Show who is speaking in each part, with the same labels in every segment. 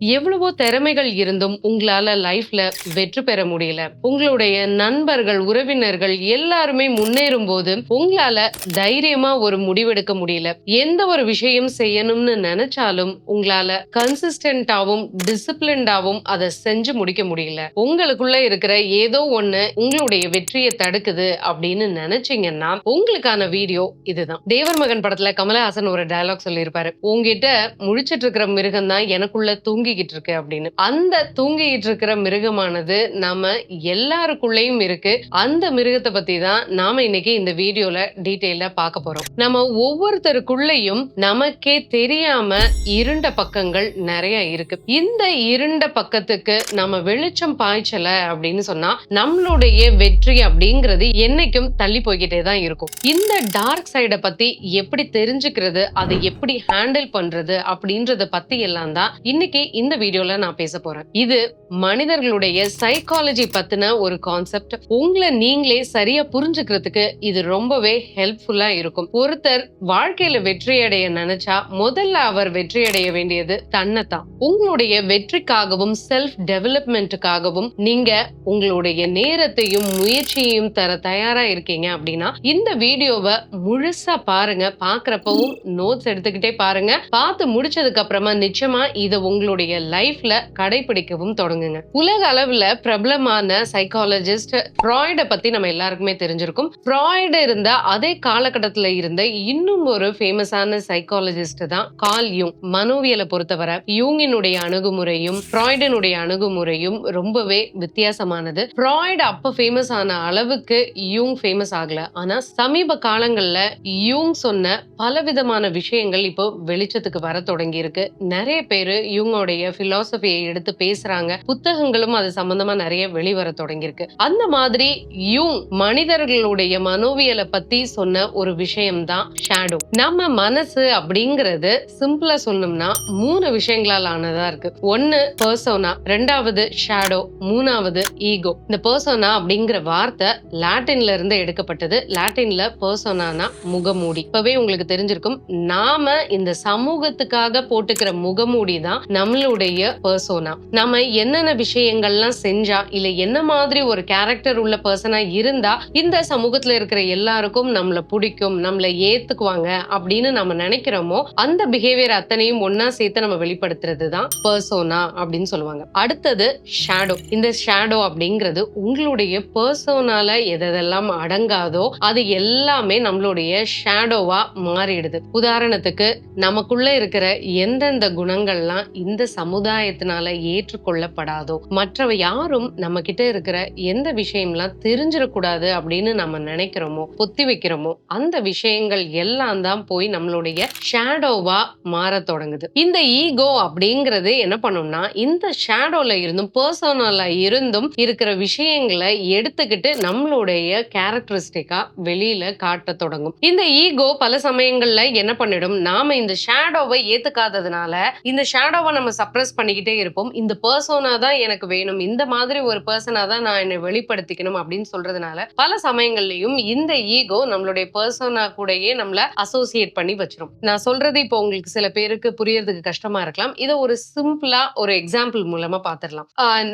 Speaker 1: எவ்வளவோ திறமைகள் இருந்தும் உங்களால லைஃப்ல வெற்றி பெற முடியல. உங்களுடைய நண்பர்கள் உறவினர்கள் எல்லாருமே முன்னேறும் போது உங்களால தைரியமா ஒரு முடிவெடுக்க முடியல. எந்த ஒரு விஷயம் செய்யணும்னு நினைச்சாலும் உங்களால கன்சிஸ்டன்டாவும் டிசிப்ளின்டாவும் அதை செஞ்சு முடிக்க முடியல. உங்களுக்குள்ள இருக்கிற ஏதோ ஒண்ணு உங்களுடைய வெற்றியை தடுக்குது அப்படின்னு நினைச்சீங்கன்னா உங்களுக்கான வீடியோ இதுதான். தேவர் மகன் படத்துல கமலஹாசன் ஒரு டைலாக் சொல்லியிருப்பாரு. உங்ககிட்ட முழிச்சிட்டு இருக்கிற மிருகம் தான் எனக்குள்ள தூங்கி தூங்கிக்கிட்டு இருக்கு அப்படின்னு. அந்த தூங்கிக்கிட்டு இருக்கிற மிருகமானது நம்ம எல்லாருக்குள்ளேயும் இருக்கு. அந்த மிருகத்தை பத்தி தான் நாம இன்னைக்கு இந்த வீடியோல டீட்டெயிலா பார்க்க போறோம். நம்ம ஒவ்வொருத்தருக்குள்ளேயும் நமக்கே தெரியாம இருண்ட பக்கங்கள் நிறைய இருக்கு. இந்த இருண்ட பக்கத்துக்கு நம்ம வெளிச்சம் பாய்ச்சல அப்படின்னு சொன்னா நம்மளுடைய வெற்றி அப்படிங்கிறது என்னைக்கும் தள்ளி போய்கிட்டே தான் இருக்கும். இந்த டார்க் சைடை பத்தி எப்படி தெரிஞ்சுக்கிறது அதை எப்படி ஹேண்டில் பண்றது அப்படின்றத பத்தி எல்லாம் தான் இன்னைக்கு இந்த வீடியோல நான் பேச போறேன். இது மனிதர்களுடைய சைக்காலஜி பத்தின ஒரு கான்செப்ட் உங்களை நீங்களே சரியா புரிஞ்சுக்கிறதுக்கு இது ரொம்பவே ஹெல்ப்ஃபுல்லா இருக்கும். ஒருத்தர் வாழ்க்கையில வெற்றி அடைய நினைச்சா முதல்ல அவர் வெற்றி அடைய வேண்டியது தன்னைத்தான். உங்களுடைய வெற்றிக்காகவும் செல்ஃப் டெவலப்மெண்ட்டுக்காகவும் நீங்க உங்களுடைய நேரத்தையும் முயற்சியையும் தர தயாரா இருக்கீங்க அப்படின்னா இந்த வீடியோவை முழுசா பாருங்க. பாக்குறப்பவும் நோட்ஸ் எடுத்துக்கிட்டே பாருங்க. பார்த்து முடிச்சதுக்கு அப்புறமா நிச்சயமா இதை உங்களுடைய லைஃப்ல கடைபிடிக்கவும் தொடங்குங்க. உலக அளவுல பிரபலமான சைக்காலஜிஸ்ட் ஃப்ராய்டை பத்தி நம்ம எல்லாருக்குமே தெரிஞ்சிருக்கும். ஃப்ராய்டு இருந்த அதே காலகட்டத்துல இருந்த இன்னும் ஒரு ஃபேமஸான சைக்காலஜிஸ்ட் தான் கால் யூங். மனோவியலை பொறுத்தவரை யூங்கினுடைய அணுகுமுறையும் ஃப்ராய்டனுடைய அணுகுமுறையும் ரொம்பவே வித்தியாசமானது. ஃப்ராய்டு அப்ப ஃபேமஸ் ஆன அளவுக்கு யூங் ஃபேமஸ் ஆகல. ஆனா சமீப காலங்கள்ல யூங் சொன்ன பலவிதமான விஷயங்கள் இப்போ வெளிச்சத்துக்கு வர தொடங்கி இருக்கு நிறைய பேரு யூங்கோடைய பிலாசபியை எடுத்து பேசுறாங்க. புத்தகங்களும் அது சம்பந்தமா நிறைய வெளிவர தொடங்கி இருக்கு அந்த மாதிரி யூங் மனிதர்களுடைய மனோவியலை பத்தி சொன்ன ஒரு விஷயம் தான் ஷேடோ நம்ம மனசு அப்படிங்கிறது சிம்பிளா சொல்லணும்னா மூணு விஷயங்களால் ஆனதா இருக்கு. ஒன்னு பர்சோனா ரெண்டாவது ஷேடோ மூணாவது ஈகோ இந்த பர்சோனா அப்படிங்கிற வார்த்தை லாட்டின்ல இருந்து எடுக்கப்பட்டது. லாட்டின்ல பர்சோனானா முகமூடி. இப்பவே உங்களுக்கு தெரிஞ்சிருக்கும். நாம இந்த சமூகத்துக்காக போட்டுக்கிற முகமூடி தான் நம்மளுடைய பர்சோனா நம்ம என்னென்ன விஷயங்கள்லாம் செஞ்சா இல்ல என்ன மாதிரி ஒரு கேரக்டர் உள்ள பர்சனா இருந்தா இந்த சமூகத்துல இருக்கிற எல்லாருக்கும் நம்மள பிடிக்கும் நம்மள ஏத்துக்குவாங்க அப்படின்னு நம்ம நினைக்கிறோமோ அந்த பிஹேவியர் அத்தனையும் ஒன்னா சேர்த்து நம்ம வெளிப்படுத்துறது தான் பர்சோனா அப்படின்னு சொல்லுவாங்க. அடுத்தது ஷேடோ இந்த ஷேடோ அப்படிங்கிறது உங்களுடைய பர்சோனால எதெல்லாம் அடங்காதோ அது எல்லாமே நம்மளுடைய ஷேடோவா மாறிடுது. உதாரணத்துக்கு நமக்குள்ள இருக்கிற எந்தெந்த குணங்கள்லாம் இந்த சமுதாயத்தினால ஏற்றுக்கொள்ளப்படாதோ மற்றவ யாரும் நம்ம கிட்ட இருக்கிற எந்த விஷயம்லாம் தெரிஞ்சிடக்கூடாது அப்படின்னு நம்ம நினைக்கிறோமோ பொத்தி வைக்கிறோமோ அந்த விஷயங்கள் எல்லாம் தான் போய் நம்மளுடைய ஷேடோவா மாற தொடங்குது. இந்த ஈகோ அப்படிங்கிறது என்ன பண்ணும்னா இந்த ஷேடோல இருந்தும் பர்சனல்ல இருந்தும் இருக்கிற விஷயங்களை எடுத்துக்கிட்டு நம்மளுடைய கேரக்டரிஸ்டிக்கா வெளியில காட்ட தொடங்கும். இந்த ஈகோ பல சமயங்கள்ல என்ன பண்ணிடும் நாம இந்த ஷேடோவை ஏத்துக்காததுனால இந்த ஷேடோவை நம்ம சப்ரஸ் பண்ணிக்கிட்டே இருப்போம். இந்த பர்சோனா தான் எனக்கு வேணும். இந்த மாதிரி ஒரு பர்சனா தான் நான் என்னை வெளிப்படுத்திக்கணும் அப்படின்னு சொல்றதுனால பல சமயங்கள்லயும் இந்த ஈகோ நம்மளுடைய பர்சோனா கூடயே நம்மள அசோசியேட் பண்ணி வச்சிரும். நான் சொல்றது இப்போ உங்களுக்கு சில பேருக்கு புரியறதுக்கு கஷ்டமா இருக்கலாம். இதை ஒரு சிம்பிளா ஒரு எக்ஸாம்பிள் மூலமா பாத்துடலாம்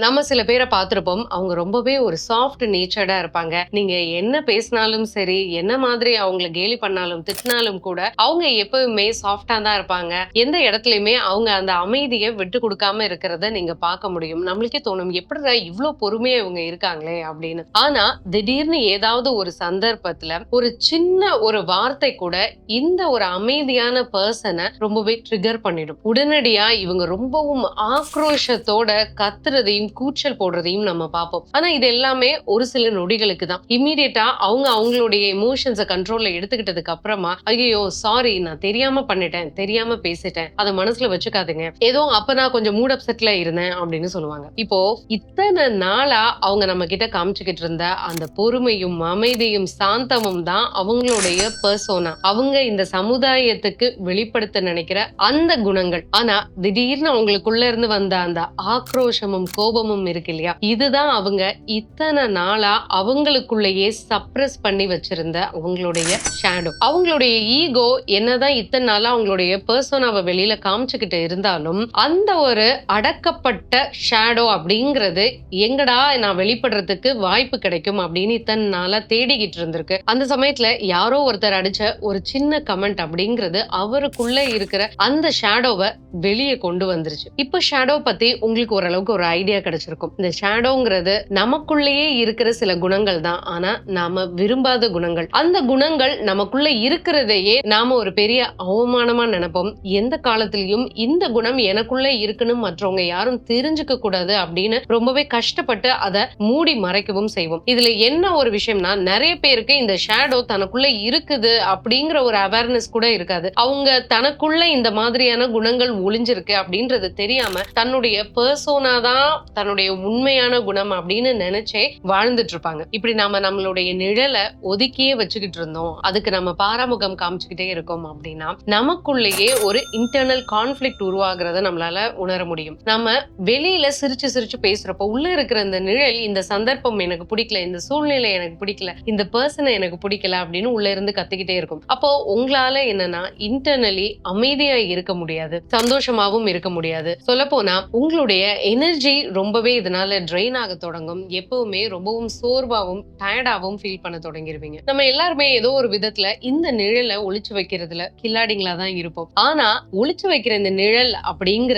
Speaker 1: நம்ம சில பேரை பார்த்திருப்போம் அவங்க ரொம்பவே ஒரு சாஃப்ட் நேச்சர்டா இருப்பாங்க. நீங்க என்ன பேசினாலும் சரி என்ன மாதிரி அவங்கள கேலி பண்ணாலும் திட்டினாலும் கூட அவங்க எப்பவுமே சாஃப்டா தான் இருப்பாங்க. எந்த இடத்துலயுமே அவங்க அந்த அமைதியை விட்டு கொடுக்காம இருக்கிறத நீங்க பார்க்க முடியும். நம்மளுக்கே தோணும் எப்படிடா இவ்வளவு பொறுமையா இவங்க இருக்காங்களே? அப்படின்னு. ஆனா திடீர்னு ஏதாவது ஒரு சந்தர்ப்பத்துல ஒரு சின்ன ஒரு வார்த்தை கூட இந்த ஒரு அமைதியான பர்சனை ரொம்பவே ட்ரிகர் பண்ணிடும். உடனடியா இவங்க ரொம்பவும் ஆக்ரோஷத்தோட கத்துறதையும் கூச்சல் போடுறதையும் நம்ம பார்ப்போம். ஆனா இது எல்லாமே ஒரு சில நொடிகளுக்கு தான். இம்மீடியட்டா அவங்க அவங்களுடைய எமோஷன்ஸை கண்ட்ரோல்ல எடுத்துக்கிட்டதுக்கு அப்புறமா ஐயோ சாரி நான் தெரியாம பண்ணிட்டேன் தெரியாம பேசிட்டேன். அதை மனசுல வச்சுக்காதுங்க. ஏதோ அப்ப நான் கொஞ்சம் மூட் அப்செட்ல இருந்தேன் அப்படின்னு சொல்லுவாங்க. இப்போ இத்தனை நாளா அவங்க நம்ம கிட்ட காமிச்சுக்கிட்டு இருந்த அந்த பொறுமையும் அமைதியும் சாந்தமும் தான் அவங்களுடைய பர்சோனா அவங்க இந்த சமுதாயத்துக்கு வெளிப்படுத்த நினைக்கிற அந்த குணங்கள். ஆனா திடீர்னு அவங்களுக்குள்ள இருந்து வந்த அந்த ஆக்ரோஷமும் கோபமும் இருக்கு இல்லையா? இதுதான் அவங்க இத்தனை நாளா அவங்களுக்குள்ளேயே சப்ரஸ் பண்ணி வச்சிருந்த அவங்களுடைய ஷேடோ அவங்களுடைய ஈகோ என்னதான் இத்தனை நாளா அவங்களுடைய பர்சோனாவை வெளியில காமிச்சுக்கிட்டு இருந்தாலும் அந்த அந்த ஒரு அடக்கப்பட்ட ஷேடோ அப்படிங்கிறது எங்கடா நான் வெளிப்படுறதுக்கு வாய்ப்பு கிடைக்கும் அப்படின்னு இத்தனை நாளா தேடிக்கிட்டு இருந்திருக்கு. அந்த சமயத்துல யாரோ ஒருத்தர் அடிச்ச ஒரு சின்ன கமெண்ட் அப்படிங்கிறது அவருக்குள்ள இருக்கிற அந்த ஷேடோவை வெளியே கொண்டு வந்துருச்சு. இப்ப ஷேடோ பத்தி உங்களுக்கு ஓரளவுக்கு ஒரு ஐடியா கிடைச்சிருக்கும். இந்த ஷேடோங்கிறது நமக்குள்ளேயே இருக்கிற சில குணங்கள் தான். ஆனா நாம விரும்பாத குணங்கள். அந்த குணங்கள் நமக்குள்ள இருக்கிறதையே நாம ஒரு பெரிய அவமானமா நினைப்போம். எந்த காலத்திலயும் இந்த குணம் எனக்குள்ள இருக்குன்னு மற்றவங்க யாரும் தெரிஞ்சுக்க கூடாது அப்படின்னு ரொம்பவே கஷ்டப்பட்டு அதை மூடி மறைக்கவும் செய்வோம். இதுல என்ன ஒரு விஷயம்னா நிறைய பேருக்கு இந்த ஷேடோ தனக்குள்ள இருக்குது அப்படிங்கிற ஒரு அவேர்னஸ் கூட இருக்காது. அவங்க தனக்குள்ள இந்த மாதிரியான குணங்கள் ஒளிஞ்சிருக்கு அப்படின்றது தெரியாம தன்னுடைய பர்சோனா தான் தன்னுடைய உண்மையான குணம் அப்படின்னு நினைச்சே வாழ்ந்துட்டு இருப்பாங்க. இப்படி நாம நம்மளுடைய நிழலை ஒதுக்கியே வச்சுக்கிட்டு இருந்தோம். அதுக்கு நம்ம பாராமுகம் காமிச்சுக்கிட்டே இருக்கோம் அப்படின்னா நமக்குள்ளேயே ஒரு இன்டர்னல் கான்ஃபிளிக்ட் உருவாகிறத நம்மளால உணர முடியும். நம்ம வெளியில சிரிச்சு சிரிச்சு பேசுறப்போ உள்ள இருக்கிற இந்த நிழல் இந்த சந்தர்ப்பம் எனக்கு பிடிக்கல இந்த சூழ்நிலை எனக்கு பிடிக்கல இந்த பர்சனை எனக்கு பிடிக்கல அப்படின்னு உள்ள இருந்து கத்திக்கிட்டே இருக்கும். அப்போ உங்களால என்னன்னா இன்டர்னலி அமைதியா இருக்க முடியாது. சந்தோஷமாவும் இருக்க முடியாது. சொல்ல போனா உங்களுடைய எனர்ஜி ரொம்பவே இதனால ட்ரெயின் ஆக தொடங்கும். எப்பவுமே ரொம்பவும் சோர்வாவும் டயர்டாகவும் ஃபீல் பண்ண தொடங்கிருவீங்க. நம்ம எல்லாருமே ஏதோ ஒரு விதத்துல இந்த நிழலை ஒழிச்சு வைக்கிறதுல கில்லாடிங்களா தான் இருப்போம். ஆனா ஒழிச்சு வைக்கிற இந்த நிழல்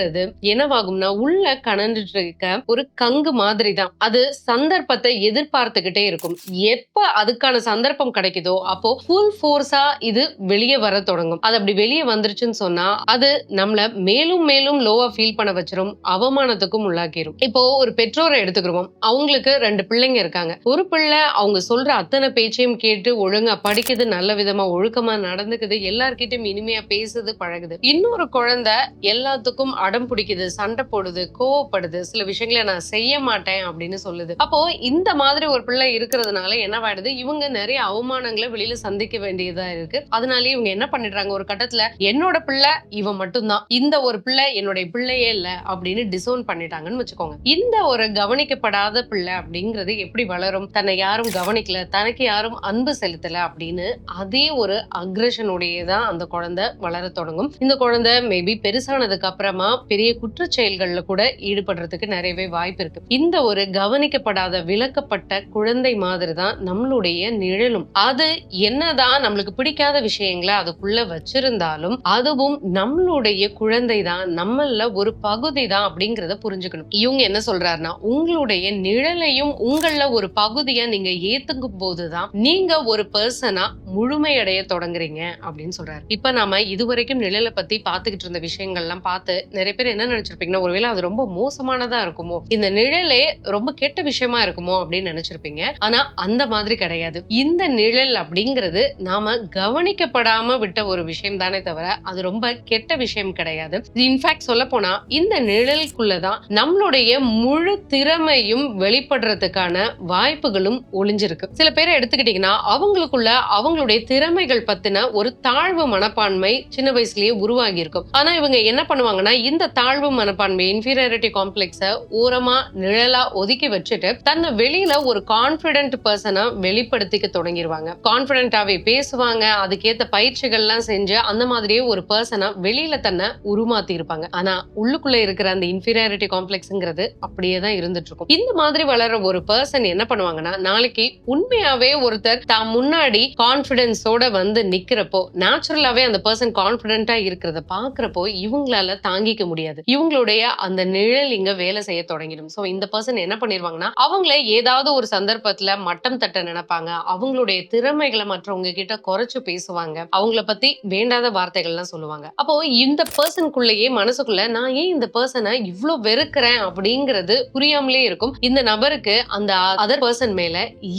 Speaker 1: அப்படிங்கிறது என்னவாகும்னா உள்ள கணந்துட்டு இருக்க ஒரு கங்கு மாதிரி தான் அது சந்தர்ப்பத்தை எதிர்பார்த்துக்கிட்டே இருக்கும். எப்ப அதுக்கான சந்தர்ப்பம் கிடைக்குதோ அப்போ ஃபுல் ஃபோர்ஸா இது வெளியே வர தொடங்கும். அது அப்படி வெளியே வந்துருச்சுன்னு சொன்னா அது நம்மள மேலும் மேலும் லோவா ஃபீல் பண்ண வச்சிரும் அவமானத்துக்கும் உள்ளாக்கிரும். இப்போ ஒரு பெற்றோரை எடுத்துக்கிறோம் அவங்களுக்கு ரெண்டு பிள்ளைங்க இருக்காங்க. ஒரு பிள்ளை அவங்க சொல்ற அத்தனை பேச்சையும் கேட்டு ஒழுங்கா படிக்குது நல்ல விதமா ஒழுக்கமா நடந்துக்குது எல்லார்கிட்டயும் இனிமையா பேசுது பழகுது. இன்னொரு குழந்தை எல்லாத்துக்கும் அடம் பிடிக்குது சண்டை போடுது கோவப்படுது சில விஷயங்களை நான் செய்ய மாட்டேன் அப்படின்னு சொல்லுது. அப்போ இந்த மாதிரி ஒரு பிள்ளை இருக்கிறதுனால என்னவாயிடுது இவங்க நிறைய அவமானங்களை வெளியில சந்திக்க வேண்டியதா இருக்கு. அதனால இவங்க என்ன பண்ணிடுறாங்க? ஒரு கட்டத்துல என்னோட பிள்ளை இவன் மட்டும்தான். இந்த ஒரு பிள்ளை என்னுடைய பிள்ளையே இல்ல அப்படின்னு டிசோன் பண்ணிட்டாங்கன்னு வச்சுக்கோங்க. இந்த ஒரு கவனிக்கப்படாத பிள்ளை அப்படிங்கிறது எப்படி வளரும்? தன்னை யாரும் கவனிக்கல தனக்கு யாரும் அன்பு செலுத்தல அப்படின்னு அதே ஒரு அக்ரஷனுடைய தான் அந்த குழந்தை வளர தொடங்கும். இந்த குழந்தை மேபி பெருசானதுக்கு அப்புறமா பெரிய குற்ற செயல்கள்ல கூட ஈடுபடுறதுக்கு நிறையவே வாய்ப்பு இருக்கு. இந்த ஒரு கவனிக்கப்படாத விளக்கப்பட்ட குழந்தை மாதிரி தான் நம்மளுடைய நிழலும். அது என்னதான் நம்மளுக்கு பிடிக்காத விஷயங்களை அதுக்குள்ள வச்சிருந்தாலும் அதுவும் நம்மளுடைய குழந்தை தான் நம்மள ஒரு பகுதி தான் அப்படிங்கறத புரிஞ்சுக்கணும். இவங்க என்ன சொல்றாருன்னா உங்களுடைய நிழலையும் உங்கள ஒரு பகுதியா நீங்க ஏத்துக்கும் போதுதான் நீங்க ஒரு பர்சனா முழுமையடைய தொடங்குறீங்க அப்படின்னு சொல்றாரு. இப்ப நாம இதுவரைக்கும் நிழலை பத்தி பாத்துக்கிட்டு இருந்த விஷயங்கள்லாம் பார்த்து நிறைய பேர் என்ன நினைச்சிருப்பீங்கன்னா ஒருவேளை அது ரொம்ப மோசமானதா இருக்குமோ இந்த நிழலே ரொம்ப கெட்ட விஷயமா இருக்குமோ அப்படின்னு நினைச்சிருப்பீங்க. ஆனா அந்த மாதிரி கிடையாது. இந்த நிழல் அப்படிங்கிறது நாம கவனிக்கப்படாம விட்ட ஒரு விஷயம் தானே தவிர அது ரொம்ப கெட்ட விஷயம் கிடையாது. இன்ஃபேக்ட் சொல்ல போனா இந்த நிழலுக்குள்ளதான் நம்மளுடைய முழு திறமையும் வெளிப்படுறதுக்கான வாய்ப்புகளும் ஒளிஞ்சிருக்கு. சில பேரை எடுத்துக்கிட்டீங்கன்னா அவங்களுக்குள்ள அவங்களுடைய திறமைகள் பத்தின ஒரு தாழ்வு மனப்பான்மை சின்ன வயசுலயே உருவாகி இருக்கும் ஆனா இவங்க என்ன பண்ணுவாங்கன்னா இந்த தாழ்வு மனப்பான்மை இன்ஃபீரியாரிட்டி காம்ப்ளெக்ஸ ஓரமா நிழலா ஒதுக்கி வச்சுட்டு தன்னை வெளியில ஒரு கான்பிடென்ட் பர்சனா வெளிப்படுத்திக்க தொடங்கிடுவாங்க கான்பிடென்டாவே பேசுவாங்க அதுக்கேத்த பயிற்சிகள்லாம் செஞ்சு அந்த மாதிரியே ஒரு பர்சனா வெளியில தன்னை உருமாத்தி இருப்பாங்க ஆனா உள்ளுக்குள்ள இருக்கிற அந்த இன்ஃபீரியாரிட்டி காம்ப்ளெக்ஸ்ங்கிறது அப்படியே தான் இருந்துட்டு இருக்கும் இந்த மாதிரி வளர்ற ஒரு பர்சன் என்ன பண்ணுவாங்கன்னா நாளைக்கு உண்மையாவே ஒருத்தர் தான் முன்னாடி கான்பிடன்ஸோட வந்து நிக்கிறப்போ நேச்சுரலாவே அந்த பர்சன் கான்பிடென்ட்டா இருக்கிறத பாக்குறப்போ இவங்களால தாங்கிக்க முடியாது. இவங்களுடைய அந்த நிழல் இங்க வேலை செய்ய தொடங்கிடும். சோ இந்த பர்சன் என்ன பண்ணிருவாங்கன்னா அவங்கள ஏதாவது ஒரு சந்தர்ப்பத்துல மட்டம் தட்ட நினைப்பாங்க. அவங்களுடைய திறமைகளை மற்றவங்க கிட்ட குறைச்சு பேசுவாங்க. அவங்கள பத்தி வேண்டாத வார்த்தைகள்லாம் சொல்லுவாங்க. அப்போ இந்த பர்சனுக்குள்ளேயே மனசுக்குள்ள நான் ஏன் இந்த பர்சனை இவ்ளோ வெறுக்கிறேன் அப்படிங்கிறது புரியாமலே இருக்கும். இந்த நபருக்கு அந்த அதர் பர்சன் மேல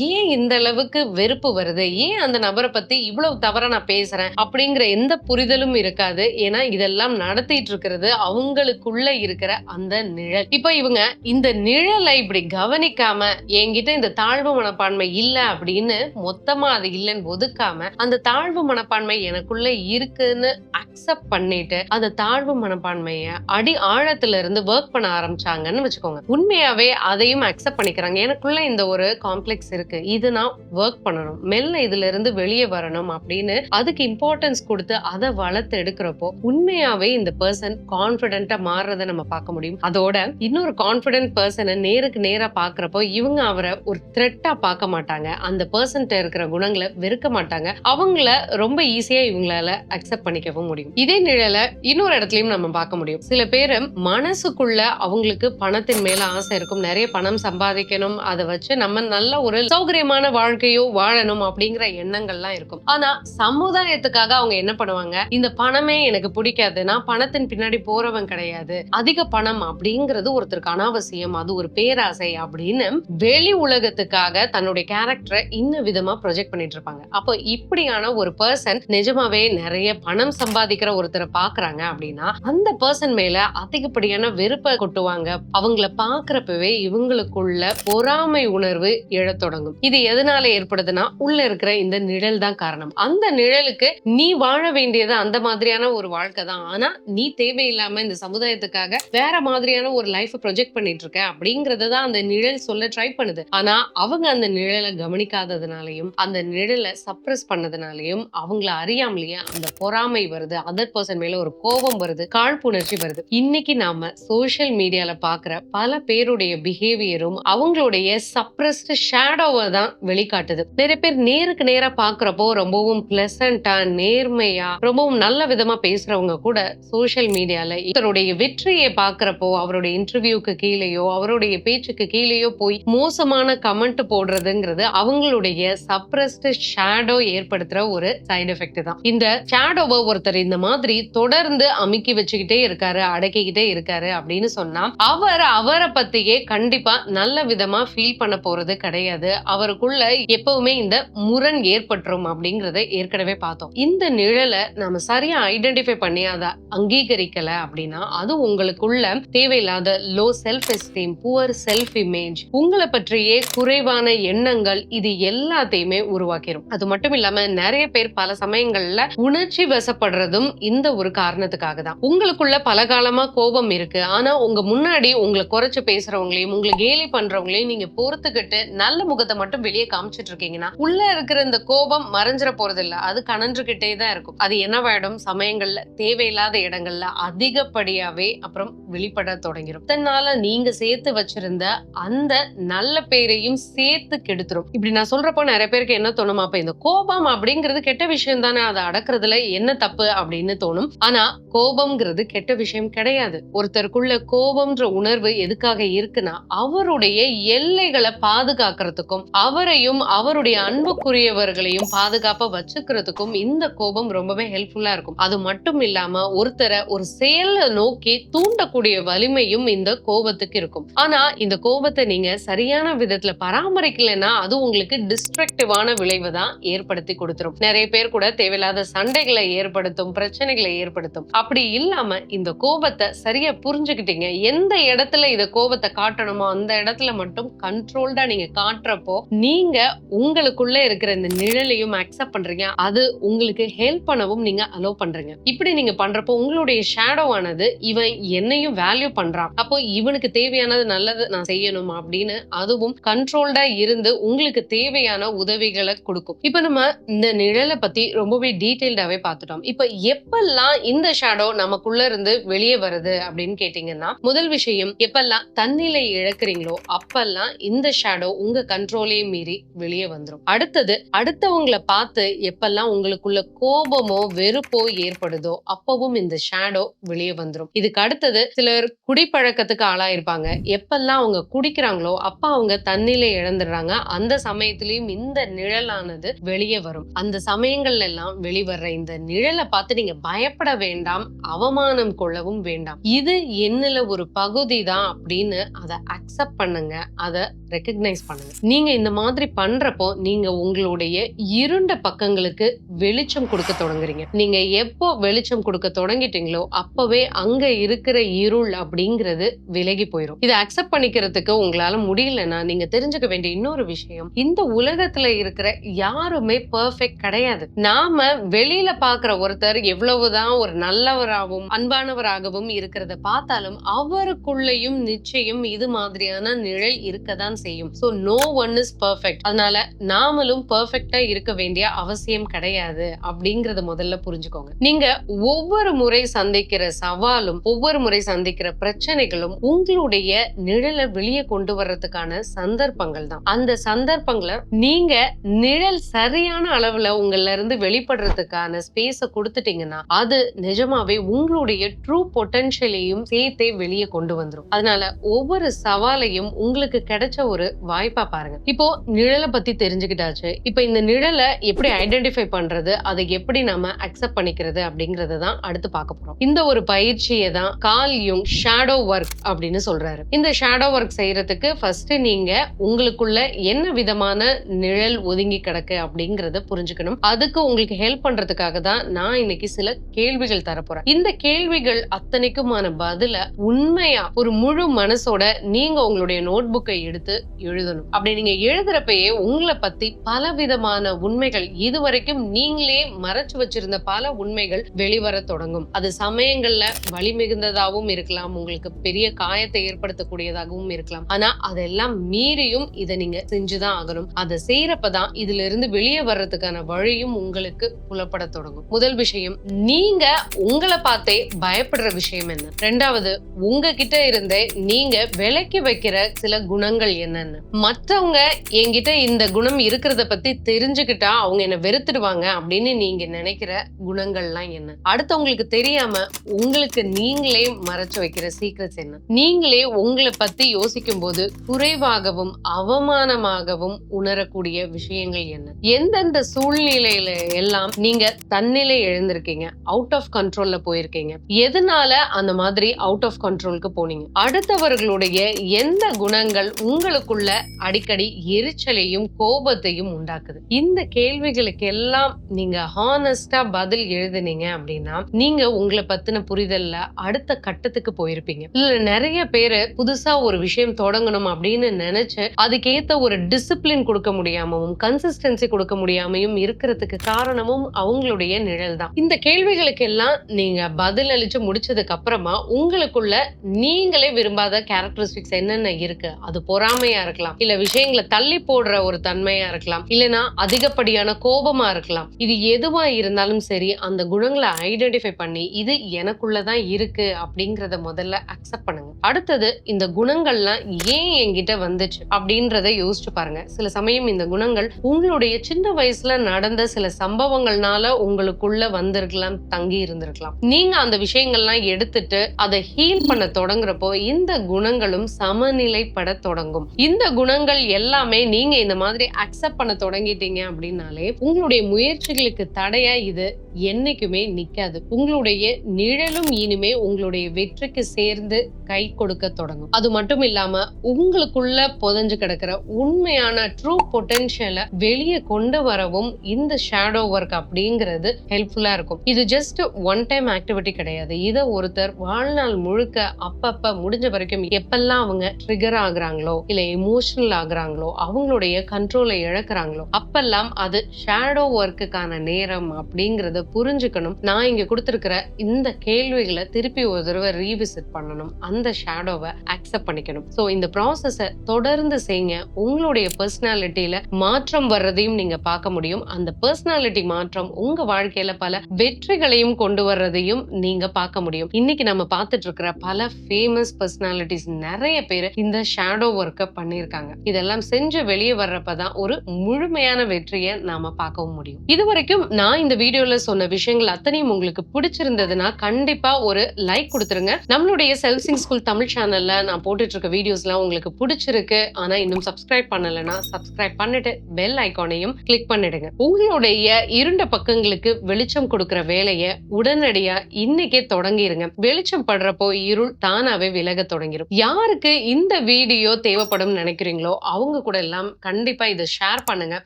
Speaker 1: ஏன் இந்த அளவுக்கு வெறுப்பு வருது? ஏன் அந்த நபரை பத்தி இவ்வளவு தவறா நான் பேசுறேன்? அப்படிங்கிற எந்த புரிதலும் இருக்காது. ஏன்னா இதெல்லாம் நடத்திட்டு இருக்கிறது அவங்களுக்குள்ள இருக்கிற அந்த நிழல். இப்ப இவங்க இந்த நிழலை இப்படி கவனிக்காம என்கிட்ட இந்த தாழ்வு மனப்பான்மை இல்ல அப்படின்னு மொத்தமா அது இல்லைன்னு ஒதுக்காம அந்த தாழ்வு மனப்பான்மை எனக்குள்ள இருக்குன்னு அக்செப்ட் பண்ணிட்டு அந்த தாழ்வு மனப்பான்மைய அடி ஆழத்துல இருந்து ஒர்க் பண்ண ஆரம்பிச்சாங்கன்னு வச்சுக்கோங்க. உண்மையாவே அதையும் அக்செப்ட் பண்ணிக்கிறாங்க. எனக்குள்ள இந்த ஒரு காம்ப்ளெக்ஸ் இருக்கு. இது நான் ஒர்க் பண்ணணும். மெல்ல இதுல இருந்து வெளியே வரணும் அப்படின்னு அதுக்கு இம்பார்ட்டன்ஸ் கொடுத்து அதை வளர்த்து எடுக்கிறப்போ உண்மையாவே இந்த பர்சன் கான்ஃபிடன்ஸ் கான்பிடென்ட்டா மாறுறத நம்ம பார்க்க முடியும். அதோட இன்னொரு கான்பிடென்ட் பர்சனை நேருக்கு நேரா பாக்குறப்போ இவங்க அவரை ஒரு த்ரெட்டா பார்க்க மாட்டாங்க. அந்த பர்சன்ட்ட இருக்கிற குணங்களை வெறுக்க மாட்டாங்க. அவங்கள ரொம்ப ஈஸியா இவங்களால அக்செப்ட் பண்ணிக்கவும் முடியும். இதே நிழல இன்னொரு இடத்துலயும் நம்ம பார்க்க முடியும். சில பேர் மனசுக்குள்ள அவங்களுக்கு பணத்தின் மேல ஆசை இருக்கும். நிறைய பணம் சம்பாதிக்கணும். அதை வச்சு நம்ம நல்ல ஒரு சௌகரியமான வாழ்க்கையோ வாழணும் அப்படிங்கிற எண்ணங்கள்லாம் இருக்கும். ஆனா சமுதாயத்துக்காக அவங்க என்ன பண்ணுவாங்க? இந்த பணமே எனக்கு பிடிக்காது. நான் பணத்தின் பின்னாடி போறவன் கிடையாது. அதிக பணம் அப்படிங்கிறது ஒருத்தருக்கு அனாவசியம். அது ஒரு பேராசை அப்படின்னு வெளி உலகத்துக்காக தன்னுடைய கேரக்டரை இன்ன விதமா ப்ரொஜெக்ட் பண்ணிட்டு இருப்பாங்க. அப்போ இப்படியான ஒரு பர்சன் நிஜமாவே நிறைய பணம் சம்பாதிக்கிற ஒருத்தரை பாக்குறாங்க அப்படின்னா அந்த பர்சன் மேல அதிகப்படியான வெறுப்பை கொட்டுவாங்க. அவங்கள பாக்குறப்பவே இவங்களுக்குள்ள பொறாமை உணர்வு எழத் தொடங்கும். இது எதனால ஏற்படுதுன்னா உள்ள இருக்கிற இந்த நிழல் தான் காரணம். அந்த நிழலுக்கு நீ வாழ வேண்டியது அந்த மாதிரியான ஒரு வாழ்க்கை தான். ஆனா நீ தேவையில்லாம இந்த சமுதாயத்துக்காக வேற மாதிரியான ஒரு லைஃப் ப்ரொஜெக்ட் பண்ணிட்டு இருக்க அப்படிங்கறத தான் அந்த நிழல் சொல்ல ட்ரை பண்ணுது. ஆனா அவங்க அந்த நிழலை கவனிக்காததுனாலையும் அந்த நிழலை சப்ரஸ் பண்ணதுனாலையும் அவங்கள அறியாமலேயே அந்த பொறாமை வருது அதர் பர்சன் மேல ஒரு கோபம் வருது காழ்ப்புணர்ச்சி வருது. இன்னைக்கு நாம சோசியல் மீடியால பாக்குற பல பேருடைய பிஹேவியரும் அவங்களுடைய சப்ரஸ்ட் ஷேடோவை தான் வெளிக்காட்டுது. நிறைய பேர் நேருக்கு நேரா பாக்குறப்போ ரொம்பவும் பிளசண்டா நேர்மையா ரொம்பவும் நல்ல விதமா பேசுறவங்க கூட சோசியல் மீடியால ஒருத்தருடைய வெற்றியை பாக்குறப்போ அவருடைய இன்டர்வியூக்கு கீழேயோ அவருடைய பேச்சுக்கு கீழேயோ போய் மோசமான கமெண்ட் போடுறதுங்கிறது அவங்களுடைய சப்ரஸ்ட் ஷேடோ ஏற்படுத்துற ஒரு சைடு எஃபெக்ட் தான். இந்த ஷேடோவை ஒருத்தர் இந்த மாதிரி தொடர்ந்து அமுக்கி வச்சுக்கிட்டே இருக்காரு அடக்கிக்கிட்டே இருக்காரு அப்படின்னு சொன்னா அவர் அவரை பத்தியே கண்டிப்பா நல்ல விதமா ஃபீல் பண்ண போறது கிடையாது. அவருக்குள்ள எப்பவுமே இந்த முரண் ஏற்பட்டுரும் அப்படிங்கறத ஏற்கனவே பார்த்தோம். இந்த நிழலை நம்ம சரியா ஐடென்டிஃபை பண்ணி அதை அங்கீகரிக்கல அப்படின்னு அது உங்களுக்குள்ள தேவையில்லாத low self esteem poor self image உங்களை பற்றியே குறைவான எண்ணங்கள் இது எல்லாத்தையுமே உருவாக்கிடும் அது மட்டும் இல்லாம நிறைய பேர் பல சமயங்கள்ல உணர்ச்சி வசப்படுறதும் இந்த ஒரு காரணத்துக்காக தான். உங்களுக்குள்ள பல காலமா கோபம் இருக்கு. ஆனா உங்க முன்னாடி உங்களை குறைச்சு பேசுறவங்களையும் உங்களை கேலி பண்றவங்களையும் நீங்க பொறுத்துக்கிட்டு நல்ல முகத்தை மட்டும் வெளியே காமிச்சிட்டு இருக்கீங்கன்னா உள்ள இருக்கிற இந்த கோபம் மறைஞ்சிட போறது இல்ல அது கணன்றுகிட்டே தான் இருக்கும். அது என்னவாயிடும்? சமயங்கள்ல தேவையில்லாத இடங்கள்ல அதிக படிப்படியாவே அப்புறம் வெளிப்பட தொடங்கிடும் இதனால நீங்க சேர்த்து வச்சிருந்த அந்த நல்ல பேரையும் சேர்த்து கெடுத்துரும். இப்படி நான் சொல்றப்போ நிறைய பேருக்கு என்ன தோணும் அப்ப இந்த கோபம் அப்படிங்கிறது கெட்ட விஷயம் தானே அதை அடக்குறதுல என்ன தப்பு அப்படின்னு தோணும். ஆனா கோபம்ங்கிறது கெட்ட விஷயம் கிடையாது. ஒருத்தருக்குள்ள கோபம்ன்ற உணர்வு எதுக்காக இருக்குன்னா அவருடைய எல்லைகளை பாதுகாக்கிறதுக்கும் அவரையும் அவருடைய அன்புக்குரியவர்களையும் பாதுகாப்பா வச்சுக்கிறதுக்கும் இந்த கோபம் ரொம்பவே ஹெல்ப்ஃபுல்லா இருக்கும். அது மட்டும் இல்லாம ஒருத்தரை ஒரு செயல் நோக்கி தூண்டக்கூடிய வலிமையும் இந்த கோபத்துக்கு இருக்கும். ஆனா இந்த கோபத்தை நீங்க சரியான விதத்துல பராமரிக்கலைன்னா அது உங்களுக்கு டிஸ்ட்ரக்டிவான விளைவு தான் ஏற்படுத்தி கொடுத்துரும். நிறைய பேர் கூட தேவையில்லாத சண்டைகளை ஏற்படுத்தும் பிரச்சனைகளை ஏற்படுத்தும். அப்படி இல்லாம இந்த கோபத்தை சரியா புரிஞ்சுக்கிட்டீங்க. எந்த இடத்துல இந்த கோபத்தை காட்டணுமோ அந்த இடத்துல மட்டும் கண்ட்ரோல்டா நீங்க காட்டுறப்போ நீங்க உங்களுக்குள்ள இருக்கிற இந்த நிழலையும் அக்செப்ட் பண்றீங்க. அது உங்களுக்கு ஹெல்ப் பண்ணவும் நீங்க அலோவ் பண்றீங்க. இப்படி நீங்க பண்றப்போ உங்களுடைய ஷேடோ ஆனது இவன் என்னையும் வேல்யூ பண்றான். அப்போ இவனுக்கு தேவையானது நல்லது நான் செய்யணும் அப்படின்னு அதுவும் கண்ட்ரோல்டா இருந்து உங்களுக்கு தேவையான உதவிகளை கொடுக்கும். இப்ப நம்ம இந்த நிழலை பத்தி ரொம்பவே டீடைல்டாவே பார்த்துட்டோம். இப்ப எப்பெல்லாம் இந்த ஷேடோ நமக்குள்ள இருந்து வெளியே வருது அப்படின்னு கேட்டீங்கன்னா முதல் விஷயம் எப்பெல்லாம் தன்னிலை இழக்கிறீங்களோ அப்பெல்லாம் இந்த ஷேடோ உங்க கண்ட்ரோலே மீறி வெளியே வந்துரும். அடுத்தது அடுத்தவங்களை பார்த்து எப்பெல்லாம் உங்களுக்குள்ள கோபமோ வெறுப்போ ஏற்படுதோ அப்பவும் இந்த ஷேடோ வெளியே வந்துரும். இதுக்கு அடுத்தது சிலர் குடிப்பழக்கத்துக்கு ஆளாயிருப்பாங்க. எப்பெல்லாம் அவங்க குடிக்கிறாங்களோ அப்ப அவங்க தன்னிலை இழந்துடுறாங்க அந்த சமயத்திலயும் இந்த நிழலானது வெளியே வரும். அந்த சமயங்கள்ல எல்லாம் வெளிவர்ற இந்த நிழலை பார்த்து நீங்க பயப்பட வேண்டாம் அவமானம் கொள்ளவும் வேண்டாம். இது என்னல ஒரு பகுதி தான் அப்படின்னு அதை அக்செப்ட் பண்ணுங்க அதை ரெக்கக்னைஸ் பண்ணுங்க. நீங்க இந்த மாதிரி பண்றப்போ நீங்க உங்களுடைய இருண்ட பக்கங்களுக்கு வெளிச்சம் கொடுக்க தொடங்குறீங்க. நீங்க எப்போ வெளிச்சம் கொடுக்க தொடங்கிட்டீங்களோ அப்பவே அங்க இருக்கிற இருள் அப்படிங்கிறது விலகி போயிடும் இதை அக்செப்ட் பண்ணிக்கிறதுக்கு உங்களால முடியலன்னா நீங்க தெரிஞ்சுக்க வேண்டிய இன்னொரு விஷயம் இந்த உலகத்துல இருக்கிற யாருமே பெர்ஃபெக்ட் கிடையாது. நாம வெளியில பாக்குற ஒருத்தர் எவ்வளவுதான் ஒரு நல்லவராகவும் அன்பானவராகவும் இருக்கிறத பார்த்தாலும் அவருக்குள்ளேயும் நிச்சயம் இது மாதிரியான நிழல் இருக்கதான் செய்யும். So no one is perfect அதனால நாமளும் பர்ஃபெக்டா இருக்க வேண்டிய அவசியம் கிடையாது அப்படிங்கறத முதல்ல புரிஞ்சுக்கோங்க. நீங்க ஒவ்வொரு முறை சந்திக்கிற சவாலும் ஒவ்வொரு முறை சந்திக்கிற பிரச்சனைகளும் உங்களுடைய நிழலை வெளியே கொண்டு வர்றதுக்கான சந்தர்ப்பங்கள் தான். அந்த சந்தர்ப்பங்களை நீங்க நிழல் சரியான அளவுல உங்கள இருந்து வெளிப்படுறதுக்கான ஸ்பேஸ கொடுத்துட்டீங்கன்னா அது நிஜமாவே உங்களுடைய ட்ரூ பொட்டன்ஷியலையும் சேர்த்தே வெளியே கொண்டு வந்துடும் அதனால ஒவ்வொரு சவாலையும் உங்களுக்கு கிடைச்ச ஒரு வாய்ப்பா பாருங்க. இப்போ நிழலை பத்தி தெரிஞ்சுக்கிட்டாச்சு. இப்போ இந்த நிழலை எப்படி ஐடென்டிஃபை பண்றது அதை எப்படி நம்ம அக்செப்ட் பண்ணிக்கிறது அப்படிங்கறத தான் அடுத்து பார்க்க போறோம். இந்த ஒரு பயிற்சியை தான் கால் யூங் ஷேடோ ஒர்க் அப்படின்னு சொல்றாரு. இந்த ஷேடோ ஒர்க் செய்யறதுக்கு ஃபர்ஸ்ட் நீங்க உங்களுக்குள்ள என்ன விதமான நிழல் ஒதுங்கி கிடக்கு அப்படிங்கறத புரிஞ்சுக்கணும். அதுக்கு உங்களுக்கு ஹெல்ப் பண்றதுக்காக தான் நான் இன்னைக்கு சில கேள்விகள் தரப்போறேன். இந்த கேள்விகள் அத்தனைக்குமான பதில உண்மையா ஒரு முழு மனசோட நீங்க உங்களுடைய நோட் புக்கை எடுத்து எழுதணும். அப்படி நீங்க எழுதுறப்பயே உங்களை பத்தி பல விதமான உண்மைகள் இதுவரைக்கும் நீங்களே மறைச்சு வச்சிருந்த பல உண்மைகள் வெளிவர தொடங்கும். அது சமயங்கள்ல வலி மிகுந்ததாகவும் இருக்கலாம் உங்களுக்கு பெரிய காயத்தை ஏற்படுத்தக்கூடியதாகவும் இருக்கலாம். ஆனா அதெல்லாம் மீறியும் இதை நீங்க செஞ்சுதான் ஆகணும். அதை செய்யறப்பதான் இதுல இருந்து வெளியே வர்றதுக்கான வழியும் உங்களுக்கு புலப்பட தொடங்கும். முதல் விஷயம் நீங்க உங்களை பார்த்தே பயப்படுற விஷயம் என்ன? ரெண்டாவது உங்ககிட்ட இருந்தே நீங்க விலக்கி வைக்கிற சில குணங்கள் என்னென்ன? மற்றவங்க என்கிட்ட இந்த குணம் இருக்கிறத பத்தி தெரிஞ்சுக்கிட்டா அவங்க என்ன வெறுத்துடுவாங்க அப்படின்னு நீங்க நினைக்கிற குணங்கள்லாம் என்ன? அடுத்தவங்களுக்கு தெரியாம உங்களுக்கு நீங்களே மறைச்சு வைக்கிற சீக்ரெட்ஸ் என்ன? நீங்களே உங்களை பத்தி யோசிக்கும் போது குறைவாகவும் அவமானமாகவும் உணரக்கூடிய விஷயங்கள் என்ன? எந்தெந்த சூழ்நிலையில எல்லாம் நீங்க தன்னிலை எழுந்திருக்கீங்க அவுட் ஆஃப் கண்ட்ரோல்ல போயிருக்கீங்க? எதனால அந்த மாதிரி அவுட் ஆஃப் கண்ட்ரோலுக்கு போனீங்க? அடுத்தவர்களுடைய எந்த குணங்கள் உங்களுக்குள்ள அடிக்கடி எரிச்சலையும் கோபத்தையும் உண்டாக்குது? இந்த கேள்விகளுக்கு எல்லாம் நீங்க ஹானஸ்டா பதில் எழுதுனீங்க அப்படின்னா நீங்க உங்களை பத்தின புரிதல்ல அடுத்த கட்டத்துக்கு போயிருப்பீங்க. இல்ல நிறைய பேரு புதுசா ஒரு விஷயம் தொடங்கணும் அப்படின்னு நினைச்சு அதுக்கேத்த ஒரு டிசிப்ளின் கொடுக்க முடியாமவும் கன்சிஸ்டன்சி கொடுக்க முடியாமையும் இருக்கிறதுக்கு காரணமும் அவங்களுடைய நிழல் தான். இந்த கேள்விகளுக்கு எல்லாம் நீங்க பதில் அளிச்சு முடிச்சதுக்கு அப்புறமா உங்களுக்குள்ள நீங்களே விரும்பாத கேரக்டரிஸ்டிக்ஸ் என்னென்ன இருக்கு? அது பொறாமையா இருக்கலாம். இல்ல விஷயங்களை தள்ளி போடுற ஒரு தன்மையா இருக்கலாம். இல்லைன்னா அதிகப்படியான கோபமா இருக்கலாம். இது எதுவா இருந்தாலும் சரி அந்த குணங்களை ஐடென்டிஃபை பண்ணி இது எனக்குள்ள தான் இருக்கு அப்படிங்கறத முதல்ல அக்செப்ட் பண்ணுங்க. அடுத்தது இந்த குணங்கள்லாம் ஏன் என்கிட்ட வந்துச்சு அப்படின்றத யோசிச்சு பாருங்க. சில சமயம் இந்த குணங்கள் உங்களுடைய சின்ன வயசுல நடந்த சில சம்பவங்கள்னால உங்களுக்குள்ள வந்திருக்கலாம் தங்கி இருந்திருக்கலாம். நீங்க அந்த விஷயங்கள்லாம் எடுத்துட்டு அதை ஹீல் பண்ண தொடங்குறப்போ இந்த குணங்களும் சமநிலைப்பட தொடங்கும். இந்த குணங்கள் எல்லாமே நீங்க இந்த மாதிரி அக்செப்ட் பண்ண தொடங்கிட்டீங்க அப்படின்னாலே உங்களுடைய முயற்சிகளுக்கு தடையா இது என்னைக்குமே நிக்காது. உங்களுடைய நிழலும் இனிமே உங்களுடைய வெற்றிக்கு சேர்ந்து கை கொடுக்க தொடங்கும். அது மட்டும் இல்லாம உங்களுக்குள்ள புதஞ்சு கிடக்கிற உண்மையான ட்ரூ பொட்டன்ஷியலை வெளியே கொண்டு வரவும் இந்த ஷேடோ ஒர்க் அப்படிங்கிறது ஹெல்ப்ஃபுல்லா இருக்கும். இது ஜஸ்ட் ஒன் டைம் ஆக்டிவிட்டி கிடையாது. இதை ஒருத்தர் வாழ்நாள் முழுக்க அப்பப்ப முடிஞ்ச வரைக்கும் எப்பெல்லாம் அவங்க ட்ரிகர் ஆகுறாங்களோ இல்ல எமோஷனல் ஆகுறாங்களோ அவங்களுடைய கண்ட்ரோலை இழக்கிறாங்களோ அப்பெல்லாம் அது ஷேடோ ஒர்க்குக்கான நேரம் அப்படிங்கறத புரிஞ்சுக்கணும். நான் இங்க கொடுத்திருக்கிற இந்த கேள்வி கேள்விகளை திருப்பி ஒரு தடவை ரீவிசிட் பண்ணணும். அந்த ஷேடோவை அக்செப்ட் பண்ணிக்கணும். ஸோ இந்த ப்ராசஸை தொடர்ந்து செய்யுங்க உங்களுடைய பர்சனாலிட்டியில மாற்றம் வர்றதையும் நீங்க பார்க்க முடியும். அந்த பர்சனாலிட்டி மாற்றம் உங்க வாழ்க்கையில பல வெற்றிகளையும் கொண்டு வர்றதையும் நீங்க பார்க்க முடியும். இன்னைக்கு நம்ம பார்த்துட்டு இருக்கிற பல ஃபேமஸ் பர்சனாலிட்டிஸ் நிறைய பேர் இந்த ஷேடோ ஒர்க்கை பண்ணியிருக்காங்க. இதெல்லாம் செஞ்சு வெளியே வர்றப்பதான் ஒரு முழுமையான வெற்றியை நாம பார்க்கவும் முடியும். இது வரைக்கும் நான் இந்த வீடியோல சொன்ன விஷயங்கள் அத்தனையும் உங்களுக்கு பிடிச்சிருந்ததுன்னா கண்டிப்பா ஒரு லைக் கொடுத்துருங்க. நம்மளுடைய செல்சிங் ஸ்கூல் தமிழ் சேனல்ல நான் போட்டுட்டு இருக்க வீடியோஸ்லாம் உங்களுக்கு பிடிச்சிருக்கு. ஆனா இன்னும் சப்ஸ்கிரைப் பண்ணலைன்னா சப்ஸ்கிரைப் பண்ணிட்டு பெல் ஐக்கானையும் கிளிக் பண்ணிடுங்க. உங்களுடைய இருண்ட பக்கங்களுக்கு வெளிச்சம் கொடுக்கிற வேலையை உடனடியா இன்னைக்கே தொடங்கிருங்க. வெளிச்சம் படுறப்போ இருள் தானாவே விலக தொடங்கிடும் யாருக்கு இந்த வீடியோ தேவைப்படும் நினைக்கிறீங்களோ அவங்க கூட எல்லாம் கண்டிப்பா இதை ஷேர் பண்ணுங்க.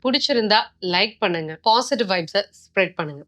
Speaker 1: பிடிச்சிருந்தா லைக் பண்ணுங்க. பாசிட்டிவ் வைப்ஸை ஸ்ப்ரெட் பண்ணுங்க.